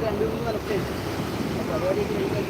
രണ്ട് മൂന്ന് അപ്പോൾ അതോടെ കഴിഞ്ഞാൽ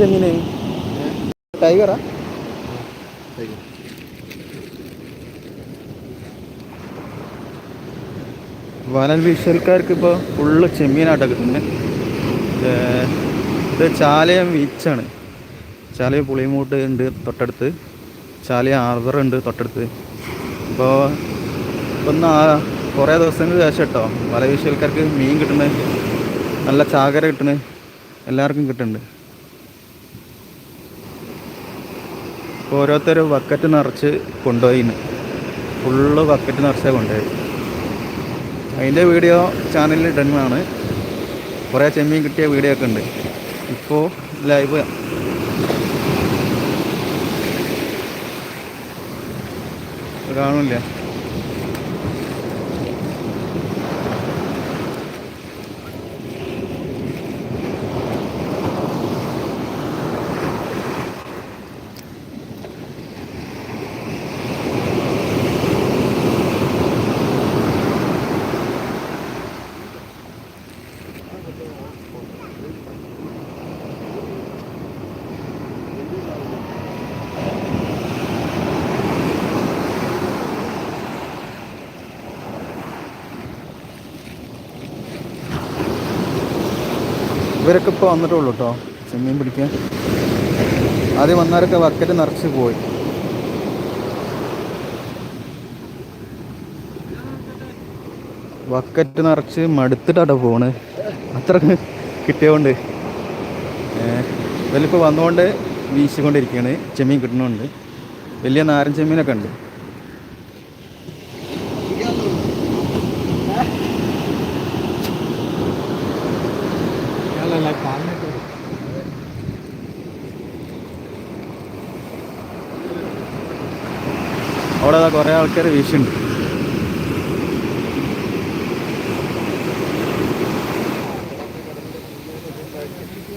ചെമ്മീനെ ടൈഗറാ? വനൽ വീശൽക്കാർക്ക് ഇപ്പോൾ ഫുള്ള് ചെമ്മീനാട്ടോ കിട്ടുന്നത് ഇത് ചാലയം ബീച്ചാണ്. ചാലയം പുളിമൂട്ട് ഉണ്ട് തൊട്ടടുത്ത്. ചാലയം ആർബർ ഉണ്ട് തൊട്ടടുത്ത്. ഇപ്പോൾ ഇപ്പം ഒന്ന് കുറേ ദിവസങ്ങൾക്ക് ശേഷം കേട്ടോ വല മീൻ കിട്ടുന്നത് നല്ല ചാകര കിട്ടുന്നത് എല്ലാവർക്കും കിട്ടുന്നുണ്ട്. ഓരോരുത്തർ ബക്കറ്റ് നിറച്ച് കൊണ്ടുപോയിന്ന് ഫുള്ള് ബക്കറ്റ് നിറച്ചേ കൊണ്ടുപോയി അതിന്റെ വീഡിയോ ചാനലിൽ ഇടുന്നതാണ് കുറേ ചെമ്മീൻ കിട്ടിയ വീഡിയോ ഒക്കെ ഉണ്ട്. ഇപ്പോൾ ലൈവ് കാണില്ല. ഇവരൊക്കെ ഇപ്പോൾ വന്നിട്ടുള്ളൂ കേട്ടോ ചെമ്മീൻ പിടിക്കാൻ. ആദ്യം വന്നവരൊക്കെ വക്കറ്റ് നിറച്ച് പോയി. വക്കറ്റ് നിറച്ച് മടുത്തിട്ടാട്ടോ പോണ്. അത്ര കിട്ടിയതുകൊണ്ട്. ഇവരിപ്പോൾ വന്നുകൊണ്ട് വീശിക്കൊണ്ടിരിക്കുകയാണ് ചെമ്മീൻ കിട്ടണമുണ്ട് വലിയ നാരൻ ചെമ്മീനൊക്കെ ഉണ്ട്. ദാ കുറേ ആൾക്കാർ വീശുണ്ട്.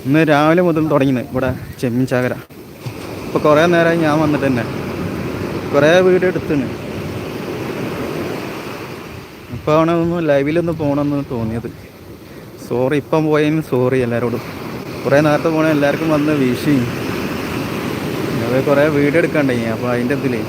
ഇന്ന് രാവിലെ മുതൽ തുടങ്ങിയത് ഇവിടെ ചെമ്മീൻ ചാകര ഇപ്പോൾ കുറേ നേരമായി ഞാൻ വന്നിട്ട് തന്നെ. കുറേ വീട് എടുത്തുണ്ട് ഇപ്പോൾ ആണ് ഒന്ന് ലൈവിലൊന്ന് പോകണമെന്ന് തോന്നിയത്. സോറി ഇപ്പം പോയതിന് സോറി എല്ലാവരോടും കുറേ നേരത്തെ പോകണ എല്ലാവർക്കും വന്ന് വീശി. അത് കുറേ വീഡിയോ എടുക്കണ്ടേ അപ്പോൾ അതിന്റെ ഇതിലേ.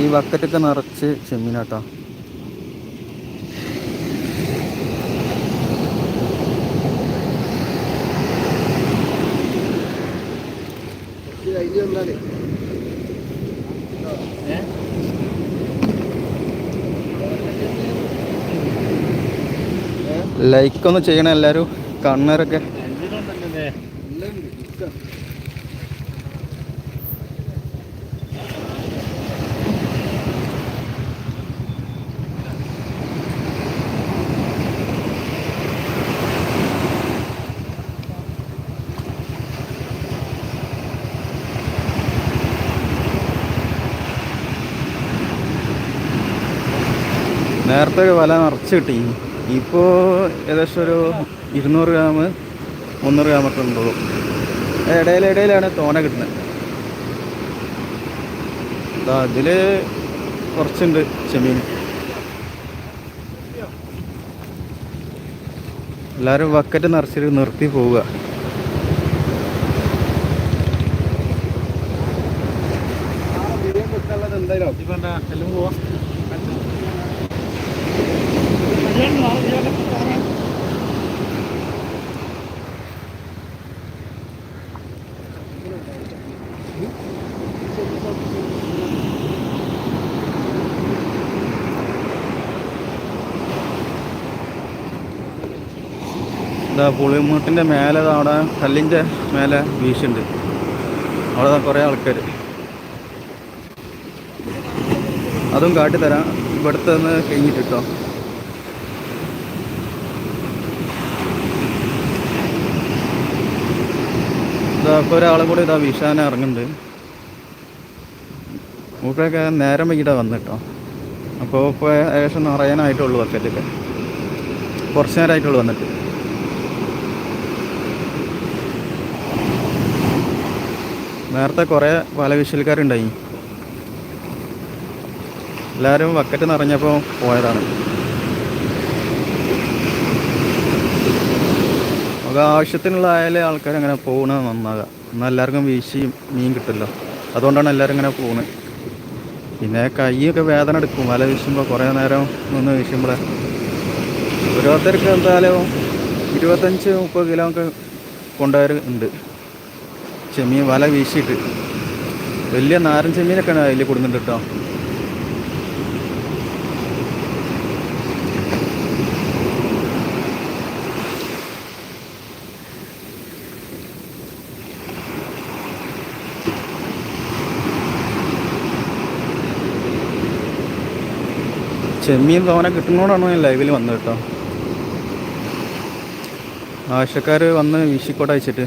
ഈ ബക്കറ്റൊക്കെ നിറച്ച് ചെമ്മീനാട്ടോ. ലൈക്കൊന്ന് ചെയ്യണം എല്ലാവരും കാണുന്നവരൊക്കെ നേരത്തെ ഒരു വല നിറച്ച് കിട്ടി. ഇപ്പോൾ ഏകദേശം ഒരു ഇരുന്നൂറ് ഗ്രാം മുന്നൂറ് ഗ്രാം ഒക്കെ ഉണ്ടുള്ളൂ ഇടയിൽ ഇടയിലാണ് തോന കിട്ടുന്നത്. അതിൽ കുറച്ചുണ്ട് ചെമ്മീൻ. എല്ലാവരും ബക്കറ്റ് നിറച്ചിട്ട് നിർത്തി പോവുക. എന്തായാലും ഇപ്പൊ എന്താ എല്ലാം പോവാ ഇതാ പുളിമുട്ടിന്റെ മേലെ അവിടെ കല്ലിന്റെ മേലെ വീശുണ്ട്. അവിടെ കുറേ ആൾക്കാർ അതും കാട്ടിത്തരാം. ഇവിടുത്തെ നിന്ന് കഴിഞ്ഞിട്ട് കേട്ടോ ഇതാ ഒരാളെ കൂടി ഇതാ വിഷാന ഇറങ്ങുന്നുണ്ട്. മൂപ്പയൊക്കെ നേരം വൈകിട്ടാണ് വന്നിട്ടോ അപ്പോൾ ഇപ്പോൾ ഏകദേശം നിറയാനായിട്ടുള്ളൂ ബക്കറ്റൊക്കെ കുറച്ച് നേരമായിട്ടുള്ളൂ വന്നിട്ട്. നേരത്തെ കുറേ വല വീശൽക്കാരുണ്ടായി. എല്ലാവരും വക്കറ്റ് നിറഞ്ഞപ്പോൾ പോയതാണ്. നമുക്ക് ആവശ്യത്തിനുള്ള ആയാലേ ആൾക്കാർ അങ്ങനെ പോകുന്നത് നന്നാകുക എന്നാൽ എല്ലാവർക്കും വീശിയും മീൻ കിട്ടില്ല. അതുകൊണ്ടാണ് എല്ലാവരും ഇങ്ങനെ പോകുന്നത് പിന്നെ കൈയൊക്കെ വേദന എടുക്കും. വല വീശുമ്പോൾ കുറേ നേരം നിന്ന് വീശുമ്പോൾ ഓരോരുത്തർക്ക് എന്തായാലും ഇരുപത്തഞ്ച് മുപ്പത് കിലോ ഒക്കെ ഉണ്ട്. ചെമ്മീൻ വല വീശിയിട്ട്. വലിയ നാരൻ ചെമ്മീനൊക്കെയാണ് അതിൽ കൊടുക്കുന്നുണ്ട് കേട്ടോ ചെമ്മീൻ തോന കിട്ടുന്നോടാണ് ഞാൻ ലൈവിൽ വന്നത് കേട്ടോ. ആവശ്യക്കാർ വന്ന് വീശിക്കോട്ട അയച്ചിട്ട്.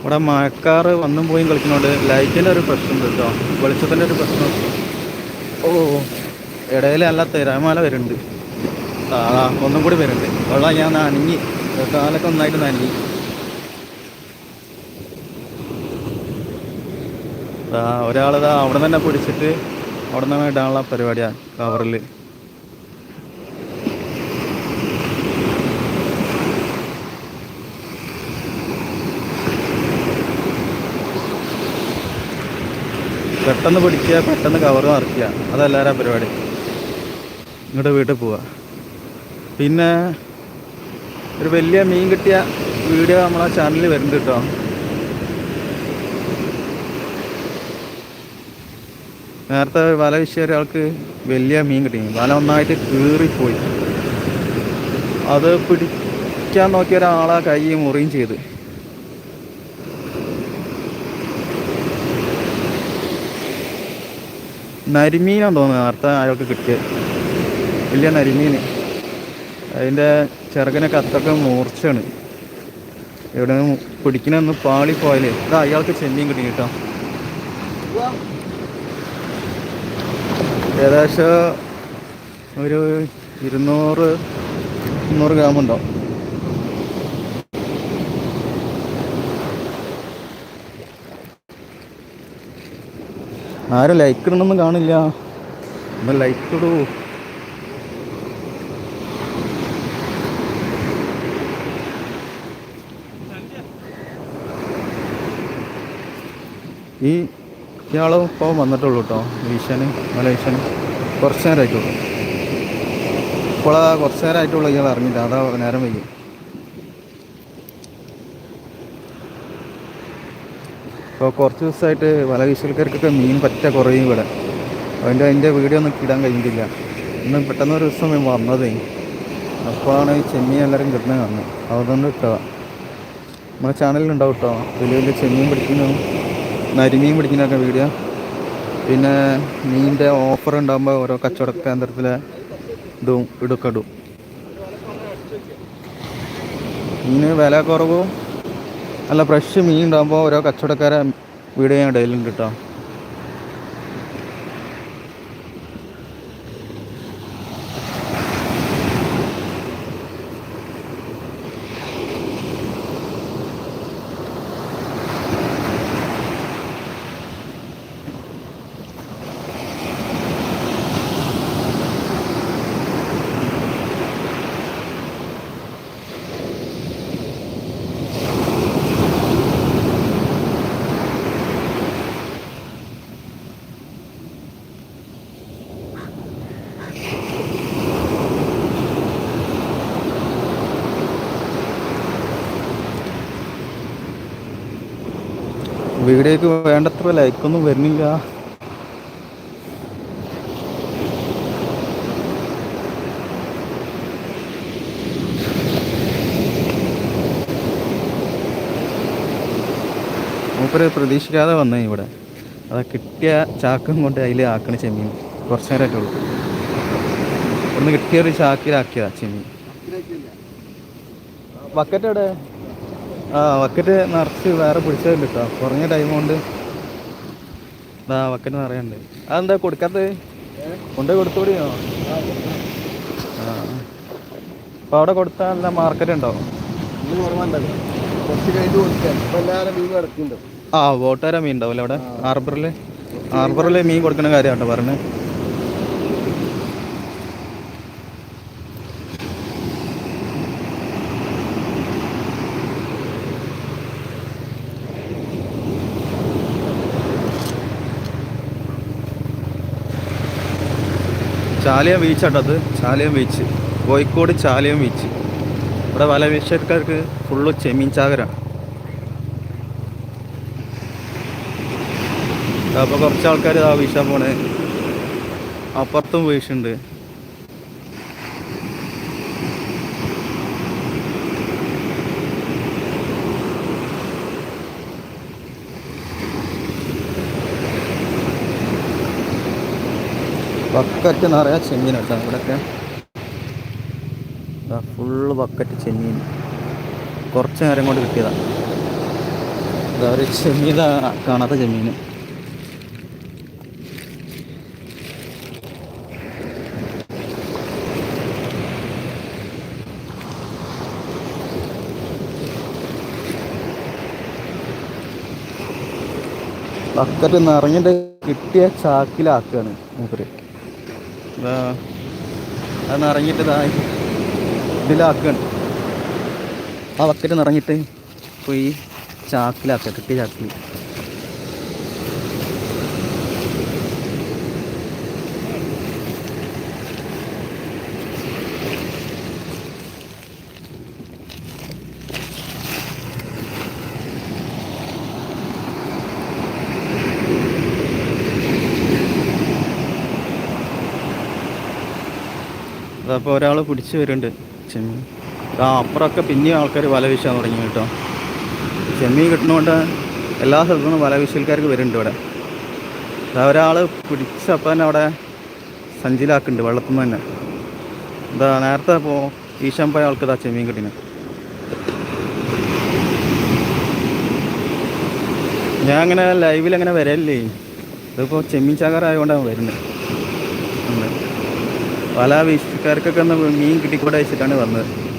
ഇവിടെ മഴക്കാർ വന്നും പോയും കളിക്കുന്നതുകൊണ്ട് ലൈറ്റിന്റെ ഒരു പ്രശ്നമുണ്ട് കേട്ടോ. വെളിച്ചത്തിന്റെ ഒരു പ്രശ്നം. ഓ. ഇടയിൽ നല്ല തിരമാല വരുന്നുണ്ട്. ഒന്നും കൂടി വരുന്നുണ്ട്. വെള്ളം ഞാൻ നനഞ്ഞി കാലൊക്കെ ഒന്നായിട്ട് നനഞ്ഞി. ഒരാളിതാ അവിടെ തന്നെ പിടിച്ചിട്ട് അവിടെ നിന്നാണ് ഇടാനുള്ള പരിപാടിയാണ് കവറിൽ പെട്ടെന്ന് പിടിക്കുക പെട്ടെന്ന് കവർ നിറയ്ക്കുക അതല്ലാരാ പരിപാടി. ഇങ്ങോട്ട് വീട്ടിൽ പോവുക പിന്നെ ഒരു വലിയ മീൻ കിട്ടിയ വീഡിയോ നമ്മളെ ചാനലിൽ വരുന്നുണ്ട് കേട്ടോ നേരത്തെ വല വിഷയ ഒരാൾക്ക് വലിയ മീൻ കിട്ടി. വല ഒന്നായിട്ട് കീറിപ്പോയി. അത് പിടിക്കാൻ നോക്കിയ ഒരാളെ കൈ മുറിയും ചെയ്ത്. നരിമീനാന്ന് തോന്നുന്നത് നേരത്തെ അയാൾക്ക് കിട്ടിയത്. വലിയ നരിമീൻ അതിന്റെ ചിറകിനൊക്കെ അത്രയ്ക്ക് മൂർച്ചയാണ്. എവിടെ പിടിക്കണമെന്ന് പാളിപ്പോയാലേ ഇതാ അയാൾക്ക് ചെമ്മീൻ കിട്ടി കേട്ടോ. ഏകദേശം ഒരു ഇരുന്നൂറ് മുന്നൂറ് ഗ്രാം ഉണ്ടോ? ആരും ലൈക്ക് ഇടണമെന്നും കാണില്ല. ഒന്ന് ലൈക്ക് ഇടൂ. ഈ ഇയാൾ ഇപ്പോൾ വന്നിട്ടുള്ളൂ കേട്ടോ വീശാന് മലേഷ്യന് കുറച്ച് നേരമായിട്ടുള്ളൂ ഇപ്പോൾ കുറച്ച് നേരമായിട്ടുള്ള ഇയാൾ അറിഞ്ഞില്ല അതാ നേരം വൈകി. ഇപ്പോൾ കുറച്ച് ദിവസമായിട്ട് വല വീശൽക്കാർക്കൊക്കെ മീൻ പറ്റ കുറയും ഇവിടെ. അതിന്റെ അതിന്റെ വീഡിയോ ഒന്നും ഇടാൻ കഴിഞ്ഞിട്ടില്ല. ഇന്ന് പെട്ടെന്ന് ഒരു ദിവസം വന്നതേ. അപ്പോഴാണ് ഈ ചെമ്മീൻ എല്ലാവരും കിട്ടുന്നത് കാണുന്നത്. അതുകൊണ്ട് കിട്ടുക നമ്മുടെ ചാനലിലുണ്ടാവും കേട്ടോ വലിയ വലിയ ചെമ്മീൻ പിടിക്കുന്നതും നരിമീൻ പിടിക്കുന്നതൊക്കെ വീഡിയോ പിന്നെ മീനിന്റെ ഓഫർ ഉണ്ടാകുമ്പോൾ ഓരോ കച്ചവട കേന്ദ്രത്തിലെ ഇതും ഇടുക്കടും. ഇടും മീന് വില കുറവും നല്ല ഫ്രഷ് മീൻ ഉണ്ടാകുമ്പോൾ ഓരോ കച്ചവടക്കാരെ വീഡിയോ ഞാൻ ഇടയിലുണ്ട് വീഡിയോക്ക് വേണ്ടത്ര ലൈക്കൊന്നും വരുന്നില്ല. മൂപ്പര് പ്രതീക്ഷിക്കാതെ വന്നേ ഇവിടെ. അത് കിട്ടിയ ചാക്കും കൊണ്ട് അതിൽ ആക്കണ ചെമ്മീൻ. കുറച്ച് നേരമായിട്ടുള്ളൂ ഒന്ന് കിട്ടിയൊരു ചാക്കിലാക്കിയതാ ചെമ്മീൻ. ബക്കറ്റ് എവിടെ? ആ വക്കറ്റ് നിറച്ച് വേറെ പിടിച്ചതുണ്ട് കേട്ടോ കുറഞ്ഞ ടൈം കൊണ്ട് ആ വക്കറ്റ് നിറയുണ്ട്. അതെന്താ കൊടുക്കാത്തത്? കൊണ്ടുപോയി കൊടുത്തുകൂടിയോ ആ. അപ്പോൾ അവിടെ കൊടുത്താൽ നല്ല മാർക്കറ്റ് ഉണ്ടോ? ആ വോട്ടുകാര മീൻ ഉണ്ടാവില്ല അവിടെ? ഹാർബറിൽ ഹാർബറിൽ മീൻ കൊടുക്കുന്ന കാര്യമാട്ടോ പറഞ്ഞത്. ചാലിയം ബീച്ച് ആട്ടോ അത് ചാലിയം ബീച്ച് കോഴിക്കോട് ചാലിയം ബീച്ച് ഇവിടെ വല വിഷയക്കാർക്ക് ഫുള്ള് ചെമ്മീൻ ചാകരാണ്. അപ്പോൾ കുറച്ച് ആൾക്കാർ ആ വീശാൻ പോണേ. അപ്പുറത്തും വീശുണ്ട്. ബക്കറ്റ് നിറയെ ചെമ്മീൻ കേട്ടോ ഇവിടെയൊക്കെ ഫുള്ള് ബക്കറ്റ് ചെമ്മീൻ. കുറച്ച് നേരം കൊണ്ട് കിട്ടിയതാണ് ഇതാ ഒരു ചെമ്മീൻ കാണാത്ത ചെമ്മീൻ. ബക്കറ്റ് നിറഞ്ഞിട്ട് കിട്ടിയ ചാക്കിലാക്കുകയാണ് മൂപ്പര്. ഇതാ അത് നിറഞ്ഞിട്ട് ഇതാ ഇതിലാക്കുകയാണ് ആ വക്കറ്റ് നിറഞ്ഞിട്ട് പോയി ചാക്കിലാക്കുക കിട്ടിയ ചാക്കിൽ അതപ്പോൾ ഒരാൾ പിടിച്ച് വരുന്നുണ്ട്. ചെമ്മീൻ. ആ അപ്പുറമൊക്കെ പിന്നെയും ആൾക്കാർ വല വീശാൻ തുടങ്ങി കേട്ടോ. ചെമ്മീൻ കിട്ടുന്നതുകൊണ്ട് എല്ലാ സ്ഥലത്തു നിന്നും വല വീശൽക്കാർക്ക് വരുന്നുണ്ട് ഇവിടെ. ഒരാൾ പിടിച്ചപ്പോൾ തന്നെ അവിടെ സഞ്ചിലാക്കുന്നുണ്ട് വെള്ളത്തിൽ നിന്ന് തന്നെ. എന്താ നേരത്തെ പോ ഈശാൻ പോയ ആൾക്ക് ചെമ്മീൻ കിട്ടിന്. ഞാൻ അങ്ങനെ ലൈവിൽ അങ്ങനെ വരല്ലേ ഇതിപ്പോൾ ചെമ്മീൻ ചാകറായതുകൊണ്ടാണ് വരുന്നത്. പല വീശുകാർക്കൊക്കെ ഒന്ന് മീൻ കിട്ടിക്കൂടെ വെച്ചിട്ടാണ് വന്നത്.